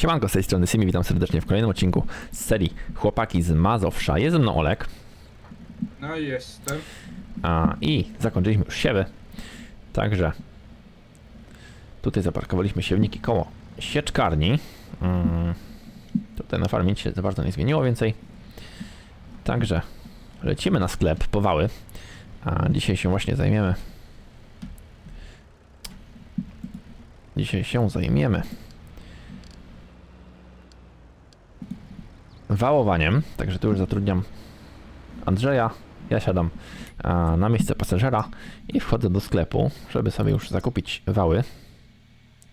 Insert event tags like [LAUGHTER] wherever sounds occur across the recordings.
Siemanko, z tej strony Simi, witam serdecznie w kolejnym odcinku z serii Chłopaki z Mazowsza. Jest ze mną Olek No jestem. a, i zakończyliśmy już siewy. Także tutaj zaparkowaliśmy siewniki koło sieczkarni. Mm, tutaj na farmie się za bardzo nie zmieniło więcej. Także lecimy na sklep po wały. A dzisiaj się właśnie zajmiemy. Dzisiaj się zajmiemy wałowaniem. Także tu już zatrudniam Andrzeja. Ja siadam na miejsce pasażera i wchodzę do sklepu, żeby sobie już zakupić wały.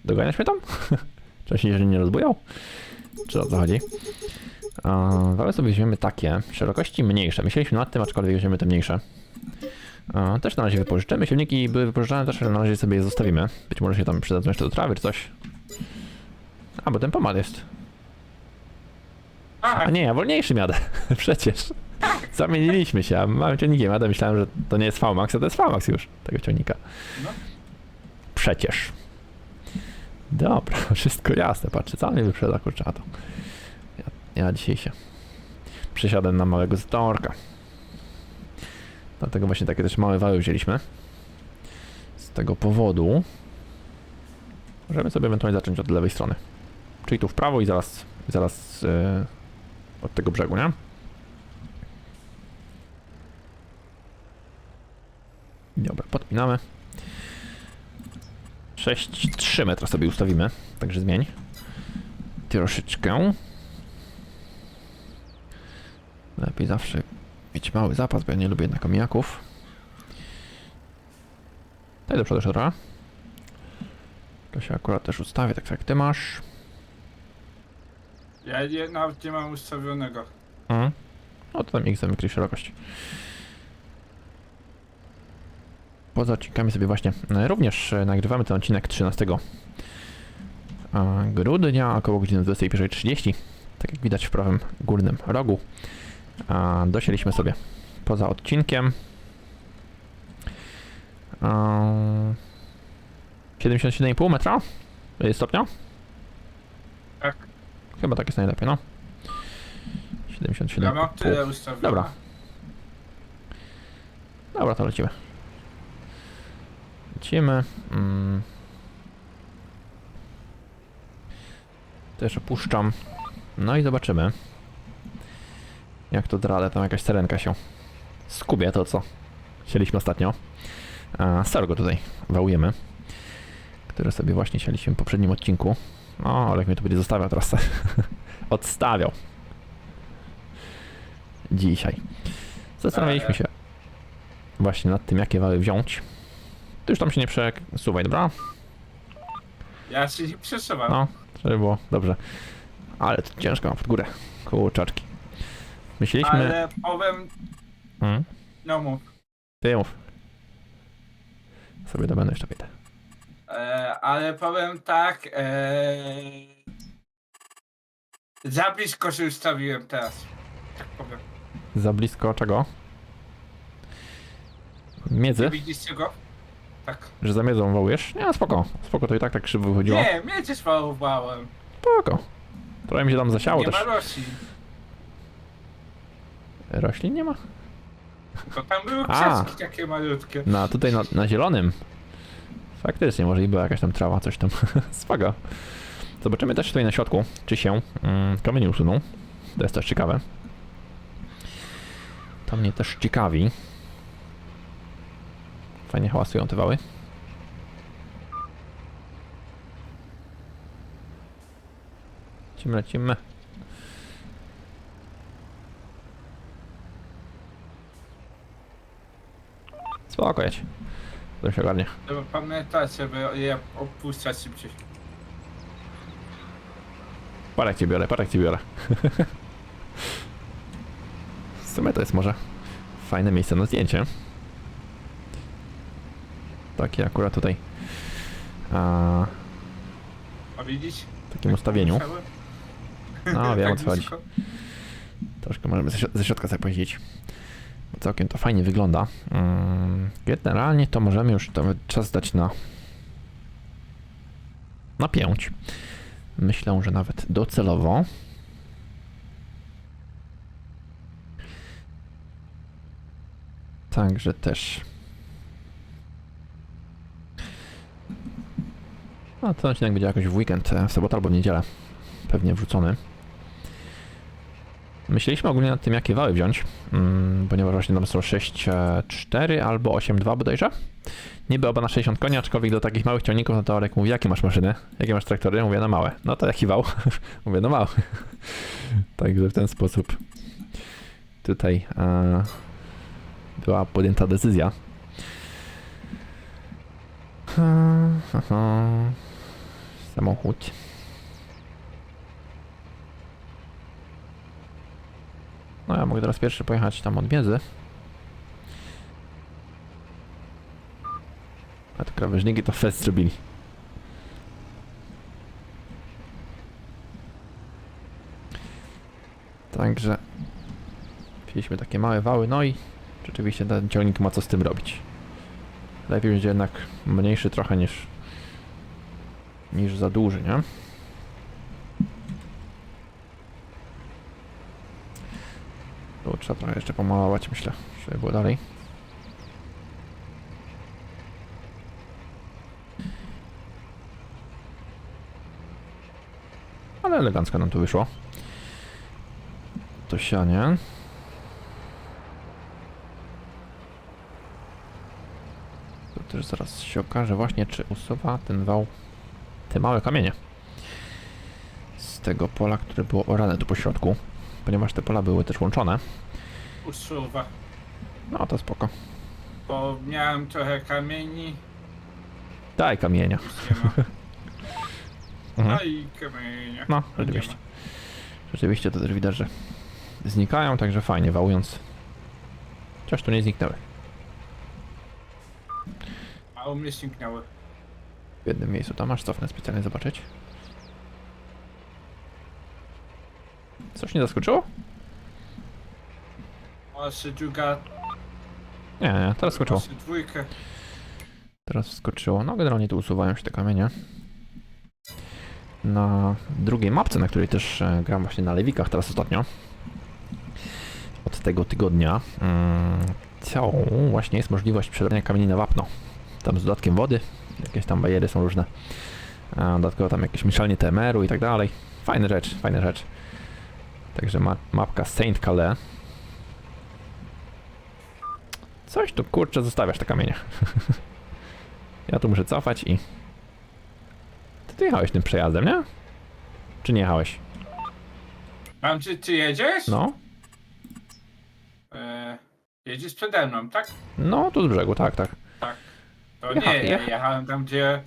Doganiasz mnie tam? [LAUGHS] On się nie rozbujał? Czy o co chodzi? Wały sobie weźmiemy takie, szerokości mniejsze. Myśleliśmy nad tym, aczkolwiek weźmiemy te mniejsze. Też na razie wypożyczymy. Silniki były wypożyczone też, na razie sobie je zostawimy. Być może się tam przydadzą jeszcze do trawy czy coś. A, bo ten pomad jest. A, A nie, ja wolniejszym jadę. [LAUGHS] Przecież. Zamieniliśmy się, a małym ciągnikiem jadę. Myślałem, że to nie jest VMAX, a to jest VMAX już, tego ciągnika. No. Przecież. Dobra, [LAUGHS] wszystko jasne. Patrzę, co mnie wyprzedza, kurczę, a to. Ja, ja dzisiaj się przesiadłem na małego zatorka. Dlatego właśnie takie też małe wały wzięliśmy. Z tego powodu możemy sobie ewentualnie zacząć od lewej strony. Czyli tu w prawo i zaraz, zaraz e, od tego brzegu, nie? Dobra, podpinamy. 6,3 metra sobie ustawimy, także zmień. Troszeczkę. Lepiej zawsze mieć mały zapas, bo ja nie lubię jednak omijaków. Daj do przodu trochę. To się akurat też ustawię, tak jak ty masz. Ja nie, nawet nie mam ustawionego. Mhm. No to tam X zamykli szerokość. Poza odcinkami sobie właśnie e, również e, nagrywamy ten odcinek 13 e, grudnia około godziny 21.30. Tak jak widać w prawym górnym rogu. Dosieliśmy sobie poza odcinkiem. E, 77,5 metra stopnia. Chyba tak jest najlepiej, no. 77,5. Ja mam tyle ustawione. Dobra. Dobra, to lecimy. Lecimy. Mm. Też opuszczam. No i zobaczymy. Jak to drale, tam jakaś serenka się skubie, to co sieliśmy ostatnio. A, Sorgo tutaj wałujemy. Które sobie właśnie sieliśmy w poprzednim odcinku. O, ale jak mnie tu będzie zostawiał teraz. [LAUGHS] Odstawiał. Dzisiaj. Zastanawialiśmy się właśnie nad tym, jakie wały wziąć. Ty już tam się nie przesuwaj, dobra? Ja się nie przesuwam. No, żeby było dobrze. Ale to ciężko mam pod górę. Kurczaczki. Myśleliśmy... Ale powiem, Hmm? no mów. Ty mów. Sobie dobędę jeszcze pytę. E, ale powiem tak, e, za blisko się ustawiłem teraz. Tak powiem. Za blisko czego? Nie Miedzy? widzicie go? Tak. Że za miedzą wołujesz? Nie, spoko. Spoko, to i tak tak krzywo wychodziło. Nie, miedzie spałowałem. Spoko. Trochę mi się tam zasiało Nie też. ma roślin. Roślin nie ma? To tam były A. takie malutkie. No, tutaj na, na zielonym. Faktycznie, może i była jakaś tam trawa, coś tam. [LAUGHS] Spoko. Zobaczymy też tutaj na środku, czy się mm, kamienie usuną. To jest też ciekawe. To mnie też ciekawi. Fajnie hałasują te wały. Lecimy, lecimy. Spoko. To się ogarnie. Trzeba pamiętać, żeby je opuszczać szybciej. Parek cię biorę, parek cię biorę. [LAUGHS] w sumie to jest może fajne miejsce na zdjęcie. Takie akurat tutaj. A, A widzisz? w takim ustawieniu. Musiałem? No, wiem o [LAUGHS] Tak co chodzi. Troszkę możemy ze, środ- ze środka sobie pojeździć. Całkiem to fajnie wygląda. Mm, Generalnie to możemy już to czas dać na na pięć. Myślę, że nawet docelowo. Także też. No, ten odcinek będzie jakoś w weekend, e, w sobotę albo w niedzielę. Pewnie wrzucony. Myśleliśmy ogólnie nad tym, jakie wały wziąć, mm, ponieważ właśnie tam są 6.4 albo 8.2 bodajże. Niby oba na 60 koni, aczkolwiek do takich małych ciągników, no to Olek mówi, jakie masz maszyny? Jakie masz traktory? Mówię, no małe. No to jaki wał? [LAUGHS] Mówię, no mały. [LAUGHS] Także w ten sposób tutaj e, była podjęta decyzja. E. Samochód. No ja mogę teraz pierwszy pojechać tam od Miedzy. A te krawężniki to fest zrobili. Także wzięliśmy takie małe wały, no i rzeczywiście ten ciągnik ma co z tym robić. Lepiej będzie jednak mniejszy trochę niż niż za duży, nie? Trzeba trochę jeszcze pomalować, myślę, żeby było dalej. Ale elegancko nam tu wyszło. To sianie. To też zaraz się okaże właśnie, czy usuwa ten wał te małe kamienie z tego pola, które było orane tu po środku, ponieważ te pola były też łączone. Usuwa. No to spoko. Bo miałem trochę kamieni. Daj kamienia. Nie ma. [LAUGHS] No i kamienia. No, nie rzeczywiście. ma. Rzeczywiście to też widać, że znikają, także fajnie wałując. Chociaż tu nie zniknęły. A u mnie zniknęły. W jednym miejscu tam masz cofnę specjalnie zobaczyć. Coś nie zaskoczyło? Nie, nie, teraz skoczyło. Dwójkę. Teraz wskoczyło. No generalnie tu usuwają się te kamienie. Na drugiej mapce, na której też e, gram właśnie na lewikach teraz ostatnio. Od tego tygodnia. Mm, całą właśnie jest możliwość przelania kamieni na wapno. Tam z dodatkiem wody. Jakieś tam bariery są różne. A dodatkowo tam jakieś mieszalnie TMR-u i tak dalej. Fajna rzecz, fajna rzecz. Także ma mapka Saint Calais. Coś tu kurczę zostawiasz te kamienie. [LAUGHS] Ja tu muszę cofać i... Ty, ty jechałeś tym przejazdem, nie? Czy nie jechałeś? Mam czy ty jedziesz? No. E, jedziesz przede mną, tak? No, tu z brzegu, tak, tak. To Jecha- nie, ja jecha- jechałem tam gdzie.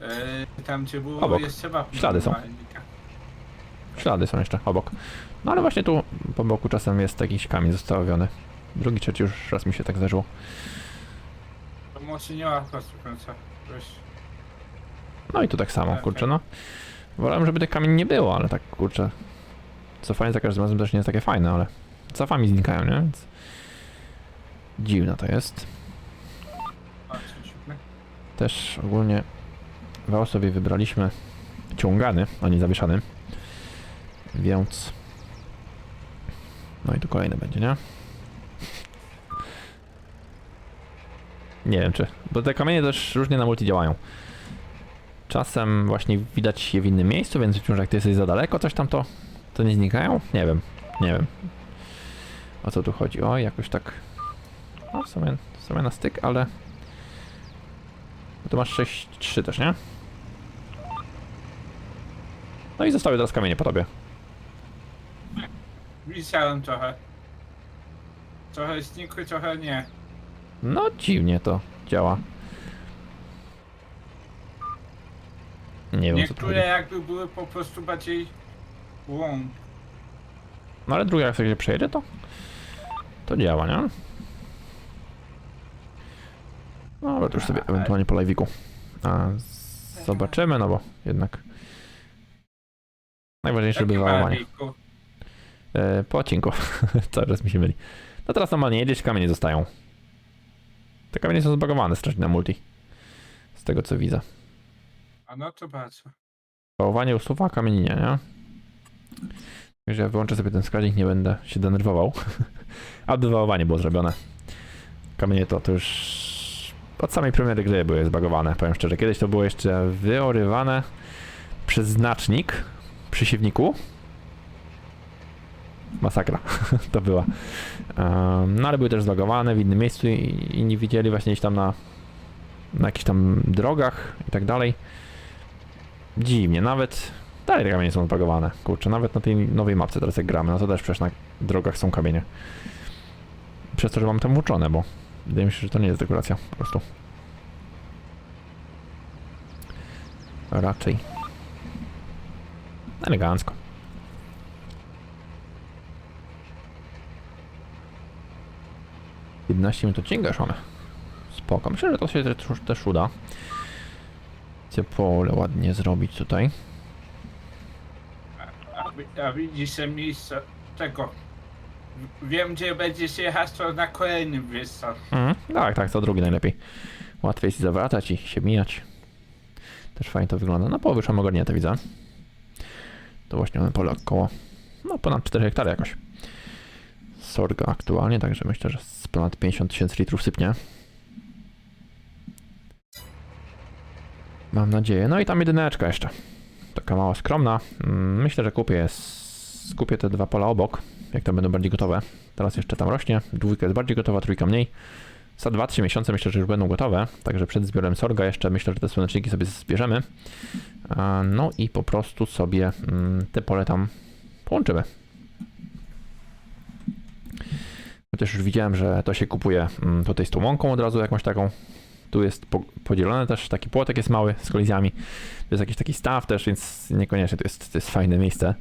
E, tam gdzie było Obok. jeszcze wapno. Ślady są. Ślady są jeszcze obok. No ale właśnie tu po boku czasem jest jakiś kamień zostawiony. Drugi, trzeci już raz mi się tak zdarzyło. To może nie ma. Weź. No i tu tak samo, Tak, kurczę, tak. no. Wolałem, żeby tych kamieni nie było, ale tak, kurczę. Cofanie za każdym razem też nie jest takie fajne, ale cofami znikają, nie? Więc... Dziwne to jest. Siódmy. Też ogólnie wał sobie wybraliśmy ciągany, a nie zawieszany. Więc... No i tu kolejny będzie, nie? Nie wiem czy... Bo te kamienie też różnie na multi działają. Czasem właśnie widać je w innym miejscu, więc może jak ty jesteś za daleko, coś tam to, to nie znikają? Nie wiem, nie wiem. O co tu chodzi? O, jakoś tak... No w sumie, w sumie na styk, ale... Tu masz 6-3 też, nie? No i zostały teraz kamienie po tobie. Widziałem trochę. Trochę znikły, trochę nie. No dziwnie to działa. Nie wiem co tu chodzi. Niektóre jakby były po prostu bardziej łąk. No ale druga jak sobie przejedzie to to działa, nie? No ale to już sobie ewentualnie po live'iku a, zobaczymy, no bo jednak najważniejsze wałowanie. Mariku? E, po odcinku. [LAUGHS] Cały czas mi się myli. No teraz normalnie jedziesz, kamienie zostają. Te kamienie są zbagowane strasznie na multi. Z tego co widzę. A no to bardzo. Pałowanie usuwa, kamienie nie? Także ja wyłączę sobie ten wskaźnik, nie będę się denerwował. [LAUGHS] A wywoływanie było zrobione. Kamienie to, to już od samej premiery gry były zbagowane, powiem szczerze. Kiedyś to było jeszcze wyorywane przez znacznik przy siewniku. Masakra [LAUGHS] to była. No ale były też zlogowane w innym miejscu i, i nie widzieli właśnie gdzieś tam na, na jakichś tam drogach i tak dalej. Dziwnie, nawet dalej te kamienie są zbagowane. Kurczę, nawet na tej nowej mapce teraz jak gramy, no to też przecież na drogach są kamienie. Przez to, że mam tam włączone, bo wydaje mi się, że to nie jest dekoracja po prostu. Raczej. Elegancko. Jedenaście minut odcinka już mamy. Spoko. Myślę, że to się też, też uda. Chcę pole ładnie zrobić tutaj. A, a widzisz te miejsce tego. Wiem gdzie będziesz jechać, to na kolejnym co. Mhm. Tak, tak, to drugi najlepiej. Łatwiej jest zawracać i się mijać. Też fajnie to wygląda. No połowy już mam ogarnięte, widzę. To właśnie mamy pole około, no ponad 4 hektary jakoś. Sorga aktualnie, także myślę, że ponad 50 tysięcy litrów sypnie. Mam nadzieję. No i tam jedyneczka jeszcze. Taka mała skromna. Mm, Myślę, że kupię, kupię te dwa pola obok, jak to będą bardziej gotowe. Teraz jeszcze tam rośnie. Dwójka jest bardziej gotowa, trójka mniej. Za 2-3 miesiące myślę, że już będą gotowe. Także przed zbiorem sorga jeszcze myślę, że te słoneczniki sobie zbierzemy. No i po prostu sobie mm, te pole tam połączymy. Chociaż już widziałem, że to się kupuje mm, tutaj z łąką od razu jakąś taką. Tu jest po, podzielone też, taki płotek jest mały z kolizjami. To jest jakiś taki staw też, więc niekoniecznie to jest, to jest fajne miejsce.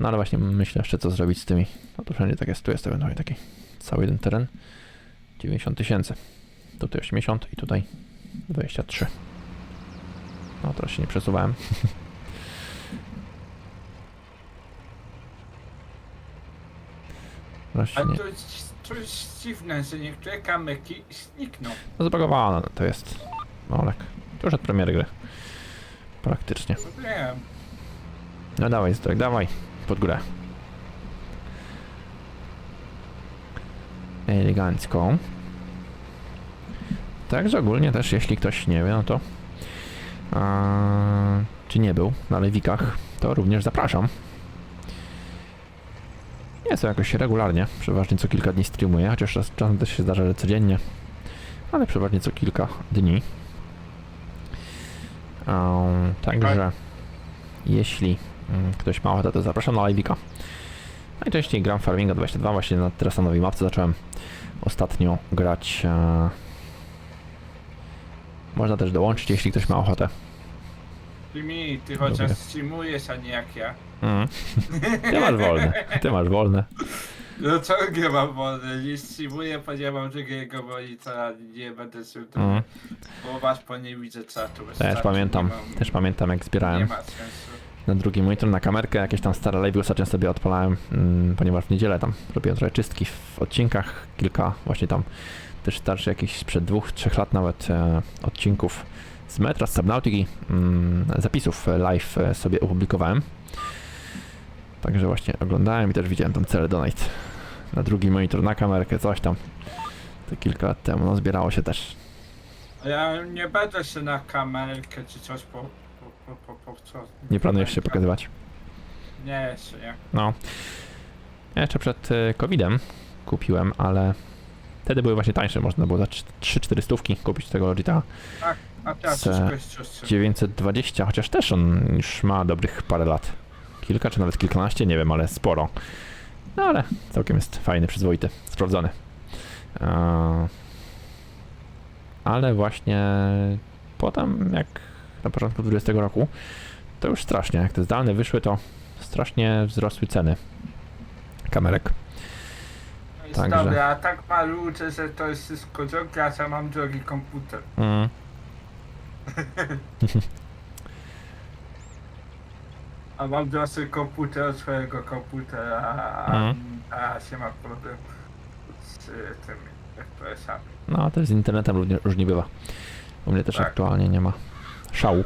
No ale właśnie myślę jeszcze co zrobić z tymi. No to wszędzie tak jest, tu jest ewentualnie taki cały jeden teren. 90 tysięcy. Tutaj 80 i tutaj 23. No teraz się nie przesuwałem. [LAUGHS] Teraz coś dziwne, że niektóre kamyki znikną. No zbagowane to jest. Olek. To już od premiery gry. Praktycznie. Wiem. No dawaj, Zdrek, dawaj. Pod górę. Elegancko. Także ogólnie też, jeśli ktoś nie wie, no to a, czy nie był na Lewikach, to również zapraszam. Nie są jakoś regularnie, przeważnie co kilka dni streamuję, chociaż czas- czasem też się zdarza, że codziennie, ale przeważnie co kilka dni. A, także jeśli mm, ktoś ma ochotę, to zapraszam na live'ika. Najczęściej gram Farminga 22, właśnie na teraz na nowej mapce zacząłem ostatnio grać. E... Można też dołączyć, jeśli ktoś ma ochotę. Ty mi, ty chociaż streamujesz, a nie jak ja. [LAUGHS] Mm. Ty masz wolne, ty masz wolne. No nie mam wolny, nie streamuję, ponieważ mam drugiego monitora, nie będę się tym, Mm. bo was po nie widzę czatu. bez Też czatu pamiętam, nie mam- też pamiętam jak Nie zbierałem ma sensu. na drugi monitor, na kamerkę, jakieś tam stare live'y ostatnio sobie odpalałem, mm, ponieważ w niedzielę tam robiłem trochę czystki w odcinkach, kilka właśnie tam też starszy jakiś sprzed dwóch, trzech lat nawet e, odcinków z metra, z Subnautiki, mm, zapisów e, live e, sobie opublikowałem. Także właśnie oglądałem i też widziałem tam cele donate na drugi monitor, na kamerkę, coś tam. To kilka lat temu, no zbierało się też. Ja nie będę się na kamerkę czy coś po... po, po, po, po co? Nie planujesz się pokazywać? Nie, jeszcze nie. No. Ja jeszcze przed e, COVID-em kupiłem, ale wtedy były właśnie tańsze. Można było za 3-4 stówki kupić tego Logitech A teraz Se- wszystko jest ciostsze. 920, chociaż też on już ma dobrych parę lat. Kilka czy nawet kilkanaście, nie wiem, ale sporo. No ale całkiem jest fajny, przyzwoity, sprawdzony. Ale właśnie potem, jak na początku 20 roku, to już strasznie, jak te zdalne wyszły, to strasznie wzrosły ceny kamerek. Jest także- Dobra, a tak malucze, że to jest wszystko drogie, a ja mam drogi komputer. Mm. [LAUGHS] A mam droższy komputer od swojego komputera, a, Mhm. a się ma problem z tymi FPS-ami. No, też z internetem różnie, różnie bywa. U mnie też Tak. aktualnie nie ma szału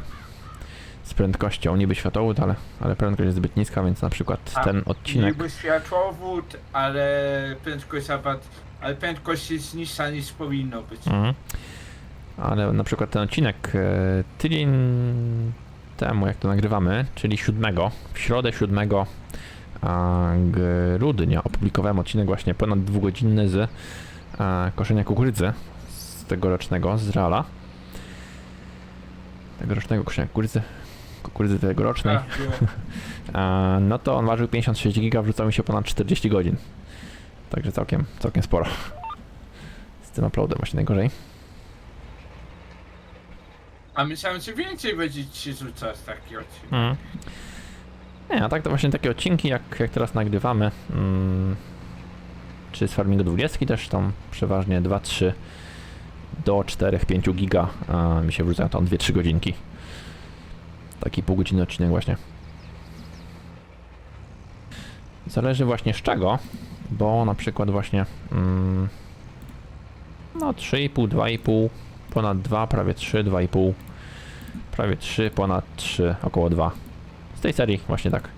z z prędkością niby światłowód, ale, ale prędkość jest zbyt niska, więc na przykład A, ten odcinek... Niby światłowód, ale prędkość zapad, ale prędkość jest niższa niż powinno być. Mhm. Ale na przykład ten odcinek e, tydzień temu, jak to nagrywamy, czyli 7, w środę 7 a, grudnia opublikowałem odcinek właśnie ponad dwugodzinny z koszenia kukurydzy z tegorocznego, z Reala. Tegorocznego koszenia kukurydzy, kukurydzy tegorocznej. Tak. [LAUGHS] A, no to on ważył 56 giga, wrzucał mi się ponad 40 godzin. Także całkiem, całkiem sporo. Z tym uploadem właśnie najgorzej. A myślałem, że więcej będzie ci rzucać taki odcinek. Mm. Nie, a tak to właśnie takie odcinki, jak, jak teraz nagrywamy, mm, czy z Farmingu 20 też tam przeważnie 2-3 do 4-5 giga a mi się wrzucają tam 2-3 godzinki. Taki półgodzinny odcinek właśnie. Zależy właśnie z czego, bo na przykład właśnie mm, no 3,5, 2,5, ponad 2, prawie 3, 2,5, prawie 3, ponad 3, około 2. Z tej serii właśnie tak.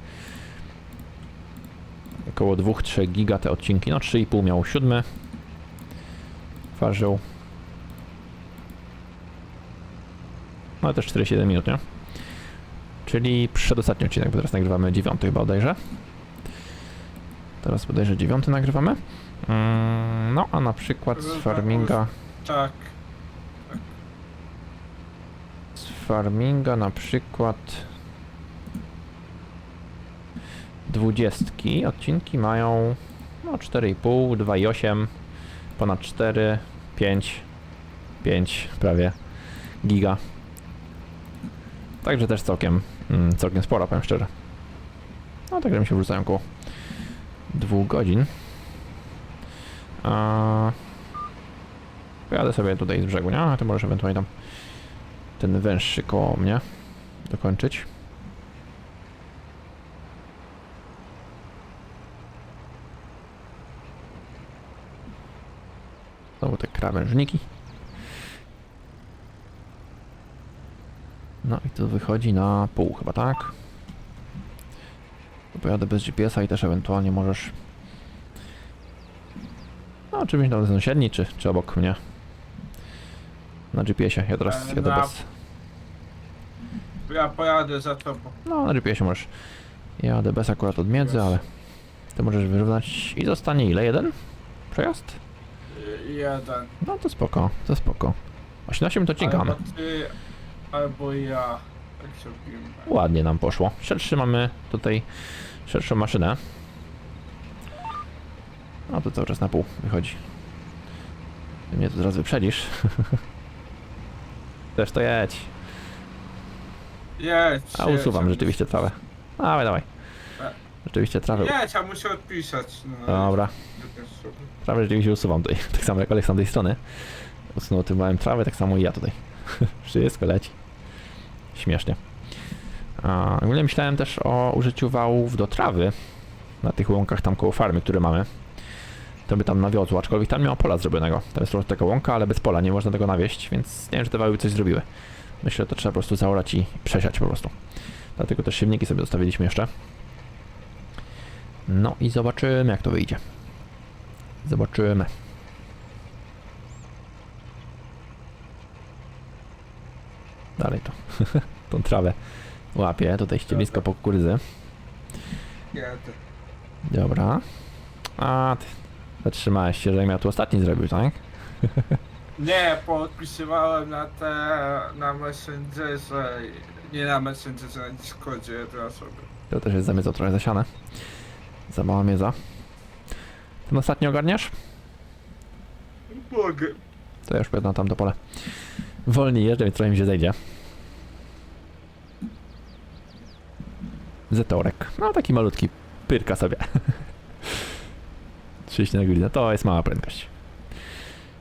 Około 2-3 giga te odcinki. No 3,5 miał 7. Ważył. No też 47 minut, nie? Czyli przedostatni odcinek, bo teraz nagrywamy 9 chyba bodajże. Teraz bodajże 9 nagrywamy. Mm, No a na przykład z farminga. Tak. Z farminga na przykład dwudziestki odcinki mają no 4,5, 2,8, ponad 4, 5, 5 prawie giga. Także też całkiem, mm, całkiem spora, powiem szczerze. No także mi się wrzucają około 2 godzin. A... Pojadę sobie tutaj z brzegu, nie? A ty możesz ewentualnie tam ten węższy koło mnie dokończyć. Znowu te krawężniki. No i to wychodzi na pół chyba, tak? To Pojadę bez GPS-a i też ewentualnie możesz... No, czy byś tam sąsiedni, czy, czy obok mnie. Na GPS-ie, ja teraz E, jadę bez... Ja pojadę za tobą. No, na GPS-ie możesz. Ja jadę bez akurat od miedzy, ale ty możesz wyrównać i zostanie ile? Jeden? Przejazd? Y, Jeden. No to spoko, to spoko. 18 to mamy. Albo ty, albo ja. Tak zrobimy. Ładnie nam poszło. Szerszy mamy tutaj, szerszą maszynę. No to cały czas na pół wychodzi. Ty mnie tu zaraz wyprzedzisz. [LAUGHS] Też to jedź. Jedź, A jedź, usuwam a rzeczywiście trawę. Dawaj, dawaj. E. Rzeczywiście trawę. Jedź, a muszę odpisać. No, Dobra. Trawę rzeczywiście usuwam tutaj. [LAUGHS] Tak samo jak Aleks z tej strony. Usunął tym małym trawę, tak samo i ja tutaj. [LAUGHS] Wszystko leci. Śmiesznie. A, ogólnie myślałem też o użyciu wałów do trawy na tych łąkach tam koło farmy, które mamy. To by tam nawiozło, aczkolwiek tam nie ma pola zrobionego. Tam jest trochę taka łąka, ale bez pola, nie można tego nawieść, więc nie wiem, czy te wały by coś zrobiły. Myślę, że to trzeba po prostu zaorać i przesiać po prostu. Dlatego też silniki sobie zostawiliśmy jeszcze. No i zobaczymy, jak to wyjdzie. Zobaczymy. Dalej to. [LAUGHS] Tą trawę łapię. Tutaj ścielisko po kukurydzy. Dobra. A, ty zatrzymałeś się, że ja tu ostatni zrobił, tak? [LAUGHS] Nie, podpisywałem na te, na Messengerze, nie na Messengerze, na Discordzie teraz sobie. To też jest zamiezo trochę zasiane. Za mała mieza. Ten ostatni ogarniasz? Mogę. To ja już pojadę na tamto pole. Wolniej jeżdżę, więc trochę mi się zejdzie. Zetorek. No taki malutki. Pyrka sobie. [LAUGHS] 30 na godzinę. To jest mała prędkość.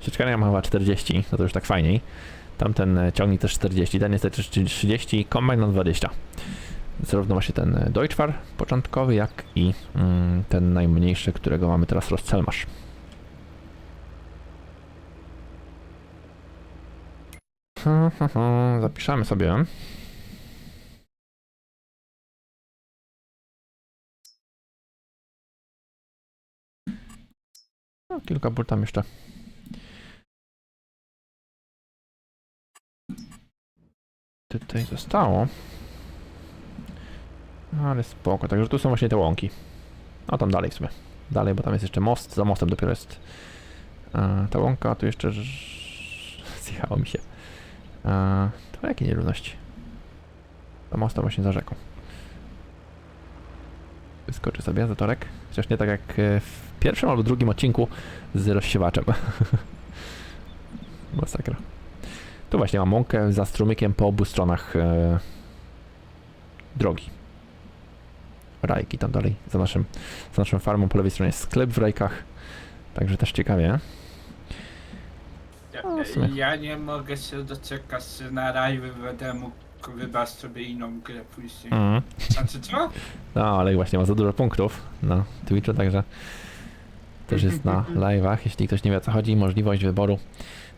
Sieczkarnia ma chyba 40, no to już tak fajniej. Tamten e, ciągnik też 40, ten jest też 30, kombajn na 20. Zarówno właśnie ten e, Deutschfar początkowy, jak i mm, ten najmniejszy, którego mamy teraz rozcelmasz. Hmm, hmm, hmm, zapiszemy sobie. No, kilka ból tam jeszcze Tutaj zostało. No, Ale spoko, także tu są właśnie te łąki. A tam dalej w sumie. Dalej, bo tam jest jeszcze most, za mostem dopiero jest e, ta łąka, tu jeszcze zjechało mi się. E, to jakie nierówności? Za mostem właśnie za rzeką. Wyskoczy sobie zatorek. Chociaż nie tak jak e, w pierwszym albo drugim odcinku z rozsiewaczem. [LAUGHS] Masakra. Tu właśnie mam łąkę za strumykiem po obu stronach e, drogi. Rajki tam dalej, za, naszym, za naszą farmą po lewej stronie jest sklep w Rajkach. Także też ciekawie. Ja, No, w sumie. ja nie mogę się doczekać, że na rajwy będę mógł wybrać sobie inną grę później. Mm. Znaczy co? No, ale właśnie ma za dużo punktów na Twitchu, także też jest na [LAUGHS] live'ach. Jeśli ktoś nie wie o co chodzi, możliwość wyboru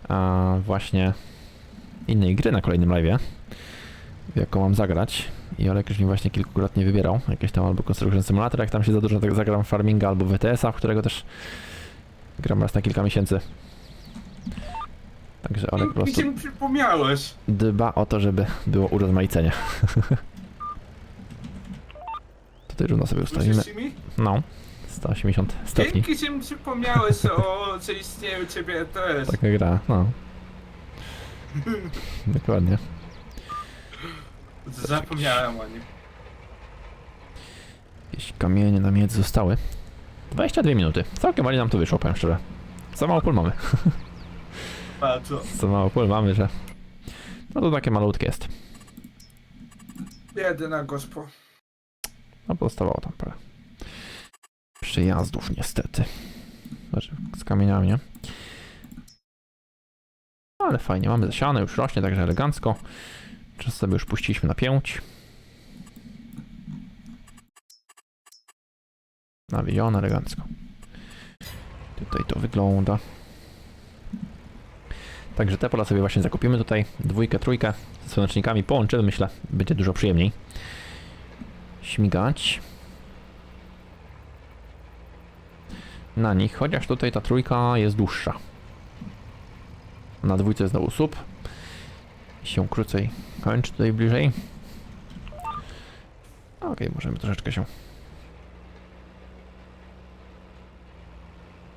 a, właśnie innej gry na kolejnym live'ie, jaką mam zagrać. I Olek już mi właśnie kilkukrotnie wybierał. Jakieś tam albo Construction Simulator, jak tam się za dużo tak zagram Farminga, albo WTS-a, w którego też gram raz na kilka miesięcy. Także Olek po prostu przypomniałeś? dba o to, żeby było urozmaicenie. Tutaj równo sobie ustawimy. Słyszysz mi? No, 180 stopni. Dzięki, że mi przypomniałeś o, że istnieje u ciebie też. Taka gra, no. Dokładnie. Zapomniałem o nim. Jakieś kamienie na miedz zostały. 22 minuty. Całkiem ładnie nam to wyszło, powiem szczerze. Za mało pól mamy. [LAUGHS] Bardzo. Za mało pól mamy, że... No to takie malutkie jest. Jedyna gospo. No pozostawało tam parę przejazdów niestety. Znaczy z kamieniami, nie? Ale fajnie, mamy zasiane, już rośnie, także elegancko. Czas sobie już puściliśmy na pięć. Nawijone elegancko. Tutaj to wygląda. Także te pola sobie właśnie zakupimy tutaj. Dwójkę, trójkę z słonecznikami połączymy, myślę, będzie dużo przyjemniej śmigać na nich, chociaż tutaj ta trójka jest dłuższa. Na dwójce znowu sub. I się krócej kończy tutaj bliżej. Okej, możemy troszeczkę się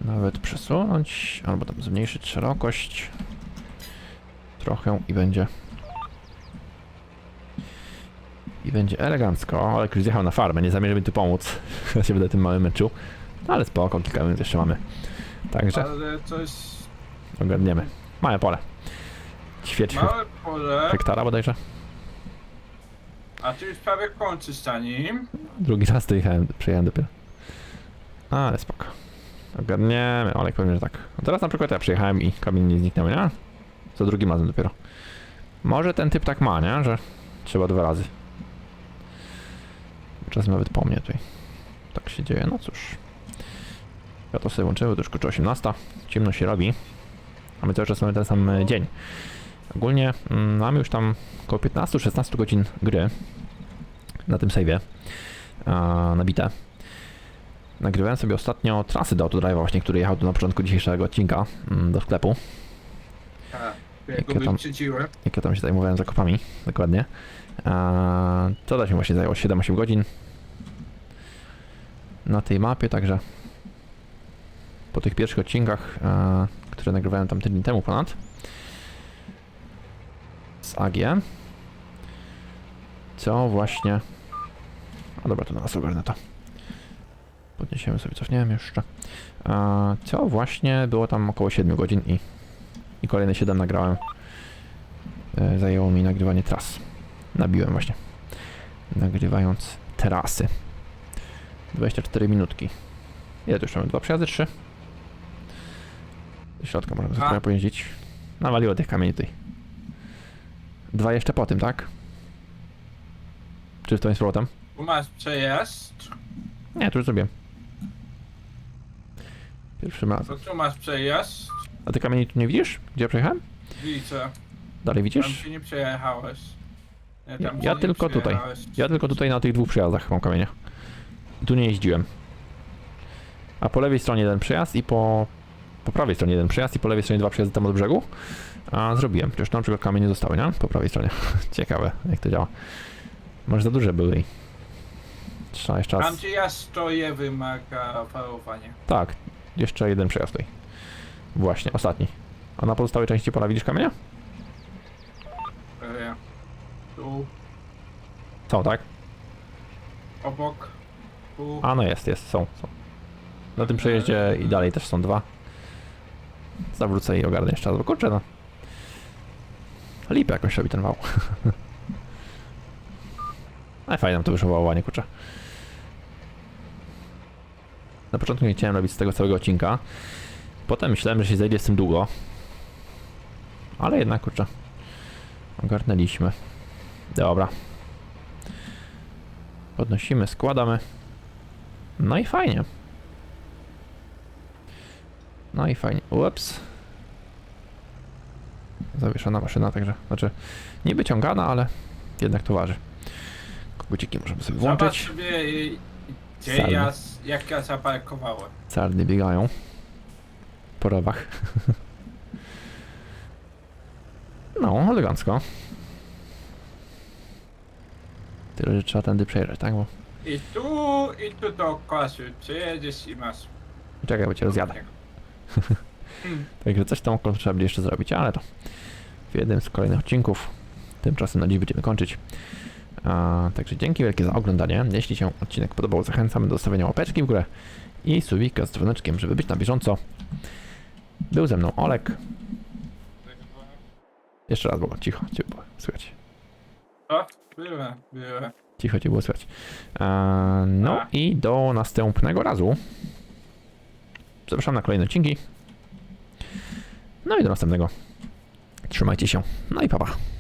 nawet przesunąć, albo tam zmniejszyć szerokość trochę i będzie i będzie elegancko. Ale już zjechał na farmę, nie zamierzam mi tu pomóc. [LAUGHS] Ja się będę tym małym meczu. No ale spoko, kilka minut jeszcze mamy. Także Ale coś... ogarniemy. Małe pole. Ćwierć Małe pole, hektara bodajże. a ty już prawie kończysz na nim. Drugi raz dojechałem, przyjechałem dopiero. Ale spoko. Ogarniemy, ale powiem, że tak. A teraz na przykład ja przyjechałem i kamień nie zniknęły, nie? Za drugim razem dopiero. Może ten typ tak ma, nie? Że trzeba dwa razy. Czasem nawet po mnie tutaj. Tak się dzieje, no cóż. Ja to sobie włączyłem, to już kończy 18. Ciemno się robi. A my cały czas mamy ten sam e, dzień. Ogólnie mm, mamy już tam około 15-16 godzin gry na tym save'ie a, nabite. Nagrywałem sobie ostatnio trasy do Autodrive'a właśnie, który jechał tu na początku dzisiejszego odcinka mm, do sklepu. Tak, jak go tam-. Jak ja tam się zajmowałem zakupami, dokładnie. A, to też mi właśnie zajęło 7-8 godzin na tej mapie, także po tych pierwszych odcinkach, które nagrywałem tam tydzień temu ponad z AG, co właśnie... A dobra, to na nas ogarnę to. Podniesiemy sobie, cofniemy jeszcze. E, co właśnie było tam około 7 godzin i, i kolejne 7 nagrałem e, zajęło mi nagrywanie tras. Nabiłem właśnie. Nagrywając terasy. 24 minutki. Ile tu jeszcze mamy? Dwa przejazdy? Trzy? Do środka możemy sobie A. trochę pojeździć. Nawaliło tych kamieni tutaj. Dwa jeszcze po tym, tak? Czy w to jest powrotem? Tu masz przejazd. Nie, tu już zrobiłem. Pierwszym razem. To tu masz przejazd. A ty kamieni tu nie widzisz? Gdzie ja przejechałem? Widzę. Dalej Tam widzisz? się nie przejechałeś. Nie, Ja- tam ja nie tylko tutaj. przejechałeś. Ja tylko tutaj na tych dwóch przejazdach mam kamienia. Tu nie jeździłem. A po lewej stronie jeden przejazd i po po prawej stronie jeden przejazd i po lewej stronie dwa przejazdy tam od brzegu. A zrobiłem. Przecież tam tylko kamienie zostały, nie? Po prawej stronie. [LAUGHS] Ciekawe, jak to działa. Może za duże były i... Trzeba jeszcze Tam raz... gdzie ja stoję wymaga parowania. Tak, jeszcze jeden przejazd tutaj. Właśnie, ostatni. A na pozostałej części pola widzisz kamienia? E, Tu, Są, tak? obok, tu. A no jest, jest, są, są. Na tym przejeździe i dalej też są dwa. Zawrócę i ogarnę jeszcze raz, bo kurczę no. Lipę jakoś robi ten wał. [LAUGHS] Ale fajnie nam to wyszło wołowanie, kurczę. Na początku nie chciałem robić z tego całego odcinka. Potem myślałem, że się zejdzie z tym długo. Ale jednak, kurczę. Ogarnęliśmy. Dobra. Podnosimy, składamy. No i fajnie. No i fajnie. Ups. Zawieszona maszyna, także, znaczy niby ciągana, ale jednak to waży. Koguciki możemy sobie Zobacz włączyć. sobie, y, gdzie ja, jak ja zaparkowałem. Sarny biegają. Po rowach. [LAUGHS] No, elegancko. Tyle, że trzeba tędy przejrzeć, tak? Bo... I tu, i tu dookoła się przejedziesz i masz. Czekaj, bo cię rozjadę. Hmm. Także coś tam trzeba będzie jeszcze zrobić, ale to w jednym z kolejnych odcinków. Tymczasem na dziś będziemy kończyć. A, także dzięki wielkie za oglądanie. Jeśli się odcinek podobał, zachęcamy do zostawienia łapeczki w górę i subika z dzwoneczkiem, żeby być na bieżąco. Był ze mną Olek. Jeszcze raz było cicho, cię było słychać. O, byłem, byłem. Cicho cię było słychać. A, no A. i do następnego razu. Zapraszam na kolejne odcinki. No i do następnego. Trzymajcie się. No i papa. Pa.